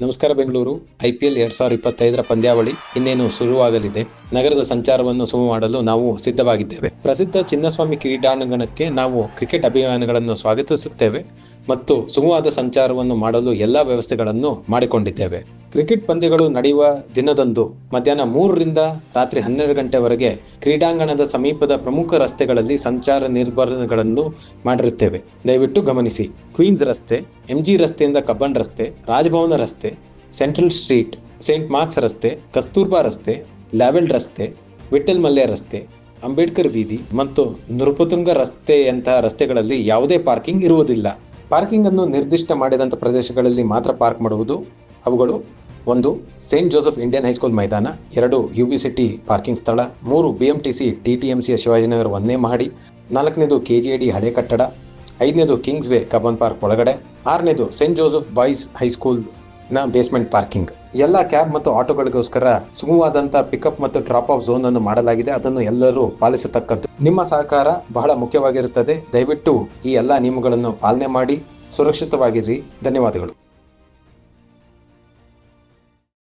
ನಮಸ್ಕಾರ ಬೆಂಗಳೂರು. ಐಪಿಎಲ್ ಎರಡ್ ಸಾವಿರದ ಇಪ್ಪತ್ತೈದರ ಪಂದ್ಯಾವಳಿ ಇನ್ನೇನು ಶುರುವಾಗಲಿದೆ ನಗರದ ಸಂಚಾರವನ್ನು ಸುಮ ಮಾಡಲು ನಾವು ಸಿದ್ಧವಾಗಿದ್ದೇವೆ. ಪ್ರಸಿದ್ಧ ಚಿನ್ನಸ್ವಾಮಿ ಕ್ರೀಡಾಂಗಣಕ್ಕೆ ನಾವು ಕ್ರಿಕೆಟ್ ಅಭಿಮಾನಿಗಳನ್ನು ಸ್ವಾಗತಿಸುತ್ತೇವೆ ಮತ್ತು ಸುಮವಾದ ಸಂಚಾರವನ್ನು ಮಾಡಲು ಎಲ್ಲ ವ್ಯವಸ್ಥೆಗಳನ್ನು ಮಾಡಿಕೊಂಡಿದ್ದೇವೆ. ಕ್ರಿಕೆಟ್ ಪಂದ್ಯಗಳು ನಡೆಯುವ ದಿನದಂದು ಮಧ್ಯಾಹ್ನ ಮೂರರಿಂದ ರಾತ್ರಿ ಹನ್ನೆರಡು ಗಂಟೆವರೆಗೆ ಕ್ರೀಡಾಂಗಣದ ಸಮೀಪದ ಪ್ರಮುಖ ರಸ್ತೆಗಳಲ್ಲಿ ಸಂಚಾರ ನಿರ್ಬಂಧಗಳನ್ನು ಮಾಡಿರುತ್ತೇವೆ. ದಯವಿಟ್ಟು ಗಮನಿಸಿ. ಕ್ವೀನ್ಸ್ ರಸ್ತೆ, ಎಂಜಿ ರಸ್ತೆಯಿಂದ ಕಬ್ಬನ್ ರಸ್ತೆ, ರಾಜಭವನ ರಸ್ತೆ, ಸೆಂಟ್ರಲ್ ಸ್ಟ್ರೀಟ್, ಸೇಂಟ್ ಮಾರ್ಕ್ಸ್ ರಸ್ತೆ, ಕಸ್ತೂರ್ಬಾ ರಸ್ತೆ, ಲ್ಯಾವೆಲ್ ರಸ್ತೆ ವಿಠಲ್ ಮಲ್ಯ ರಸ್ತೆ, ಅಂಬೇಡ್ಕರ್ ಬೀದಿ ಮತ್ತು ನೃಪತುಂಗ ರಸ್ತೆಯಂತಹ ರಸ್ತೆಗಳಲ್ಲಿ ಯಾವುದೇ ಪಾರ್ಕಿಂಗ್ ಇರುವುದಿಲ್ಲ. ಪಾರ್ಕಿಂಗ್ ಅನ್ನು ನಿರ್ದಿಷ್ಟ ಮಾಡಿದಂಥ ಪ್ರದೇಶಗಳಲ್ಲಿ ಮಾತ್ರ ಪಾರ್ಕ್ ಮಾಡುವುದು. ಅವುಗಳು ಒಂದು ಸೇಂಟ್ ಜೋಸೆಫ್ ಇಂಡಿಯನ್ ಹೈಸ್ಕೂಲ್ ಮೈದಾನ, ಎರಡು ಯು ಬಿ ಸಿಟಿ ಪಾರ್ಕಿಂಗ್ ಸ್ಥಳ, ಮೂರು B M T C T T M ಸಿಯ ಶಿವಾಜಿನಗರ ಒಂದನೇ ಮಹಡಿ, ನಾಲ್ಕನೇದು ಕೆ ಜಿ ಡಿ ಹಳೆ ಕಟ್ಟಡ, ಐದನೇದು ಕಿಂಗ್ಸ್ ವೇ ಕಬ್ಬನ್ ಪಾರ್ಕ್ ಒಳಗಡೆ, ಆರನೇದು ಸೇಂಟ್ ಜೋಸೆಫ್ ಬಾಯ್ಸ್ ಹೈಸ್ಕೂಲ್ನ ಬೇಸ್ಮೆಂಟ್ ಪಾರ್ಕಿಂಗ್ ಎಲ್ಲ ಕ್ಯಾಬ್ ಮತ್ತು ಆಟೋಗಳಿಗೋಸ್ಕರ ಸುಗಮವಾದಂಥ ಪಿಕಪ್ ಮತ್ತು ಡ್ರಾಪ್ ಆಫ್ ಝೋನ್ ಅನ್ನು ಮಾಡಲಾಗಿದೆ. ಅದನ್ನು ಎಲ್ಲರೂ ಪಾಲಿಸತಕ್ಕದ್ದು. ನಿಮ್ಮ ಸಹಕಾರ ಬಹಳ ಮುಖ್ಯವಾಗಿರುತ್ತದೆ. ದಯವಿಟ್ಟು ಈ ಎಲ್ಲ ನಿಯಮಗಳನ್ನು ಪಾಲನೆ ಮಾಡಿ. ಸುರಕ್ಷಿತವಾಗಿರಿ. ಧನ್ಯವಾದಗಳು.